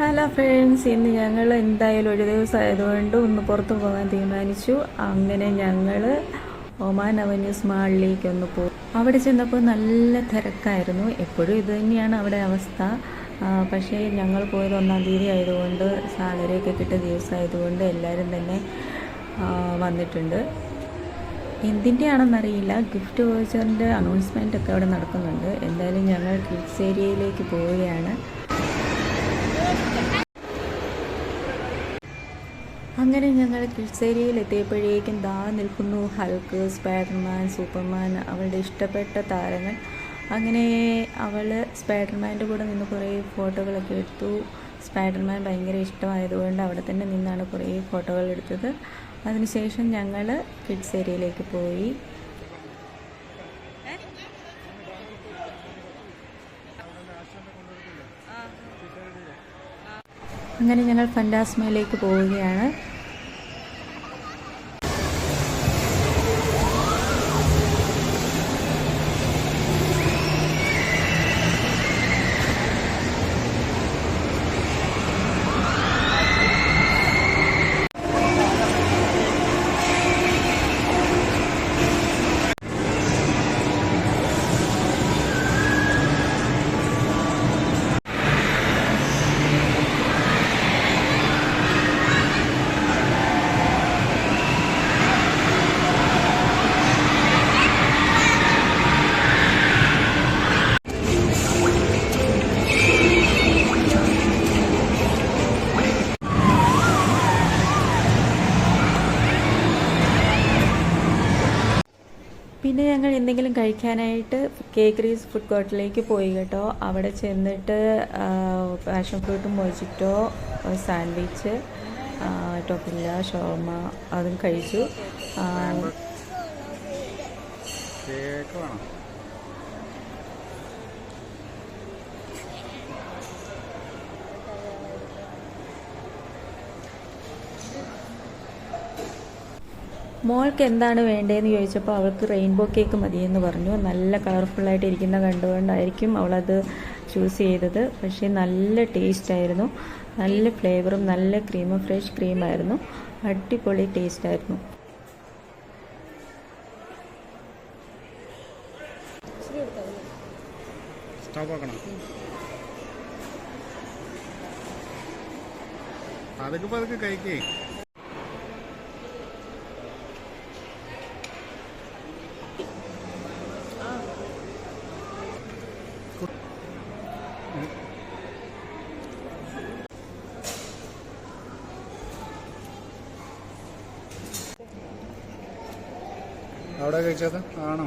Hello friends ഇന്ന് ഞങ്ങൾ എന്തായാലും ഒരു ദിവസം ആയതുകൊണ്ട് ഒന്ന് പുറത്തു പോകാൻ തീരുമാനിച്ചു. അങ്ങനെ ഞങ്ങൾ ഒമാൻ അവന്യൂസ് മാളിലേക്ക് ഒന്ന് പോകും അവിടെ ചെന്നപ്പോൾ നല്ല തിരക്കായിരുന്നു. എപ്പോഴും ഇത് തന്നെയാണ് അവിടെ അവസ്ഥ. പക്ഷേ ഞങ്ങൾ പോയത് ഒന്നാം തീയതി ആയതുകൊണ്ട് സാലറിയൊക്കെ കിട്ടിയ ദിവസമായതുകൊണ്ട് എല്ലാവരും തന്നെ വന്നിട്ടുണ്ട്. എന്തിന്റെ ആണെന്നറിയില്ല ഗിഫ്റ്റ് വോച്ചറിന്റെ അനൗൺസ്മെന്റ് ഒക്കെ അവിടെ നടക്കുന്നുണ്ട്. എന്തായാലും ഞങ്ങൾ കിഡ്സ് ഏരിയയിലേക്ക് പോവുകയാണ്. അങ്ങനെ ഞങ്ങൾ കിഡ്സ് ഏരിയയിൽ എത്തിയപ്പോഴേക്കും ദാ നിൽക്കുന്നു. ഹൽക്ക് സ്പൈഡർമാൻ സൂപ്പർമാൻ അവളുടെ ഇഷ്ടപ്പെട്ട താരങ്ങൾ. അങ്ങനെ അവൾ സ്പൈഡർമാന്റെ കൂടെ നിന്ന് കുറേ ഫോട്ടോകളൊക്കെ എടുത്തു. സ്പൈഡർമാൻ ഭയങ്കര ഇഷ്ടമായതുകൊണ്ട് അവിടെ തന്നെ നിന്നാണ് കുറേ ഫോട്ടോകൾ എടുത്തത്. അതിനുശേഷം ഞങ്ങൾ കിഡ്സ് ഏരിയയിലേക്ക് പോയി. അങ്ങനെ ഞങ്ങൾ ഫൻഡാസ്മയിലേക്ക് പോവുകയാണ്. പിന്നെ ഞങ്ങൾ എന്തെങ്കിലും കഴിക്കാനായിട്ട് കേക്കറീസ് ഫുഡ് കോർട്ടിലേക്ക് പോയി കേട്ടോ. അവിടെ ചെന്നിട്ട് പാഷൻ ഫ്രൂട്ടും മൊജിറ്റോ സാൻഡ്വിച്ച് ടോപ്പില്ല ഷോർമ അതും കഴിച്ചു. കേക്ക് വേണം. മോൾക്ക് എന്താണ് വേണ്ടതെന്ന് ചോദിച്ചപ്പോൾ അവൾക്ക് റെയിൻബോ കേക്ക് മതിയെന്ന് പറഞ്ഞു. നല്ല കളർഫുള്ളായിട്ട് ഇരിക്കുന്ന കണ്ടുകൊണ്ടായിരിക്കും അവളത് ചൂസ് ചെയ്തത്. പക്ഷേ നല്ല ടേസ്റ്റ് ആയിരുന്നു. നല്ല ഫ്ലേവറും നല്ല ക്രീമും ഫ്രഷ് ക്രീമായിരുന്നു അടിപൊളി ടേസ്റ്റ് ആയിരുന്നു. പതുക്കെ കഴിക്കേ. അവിടെ കഴിച്ചത്? ആണോ?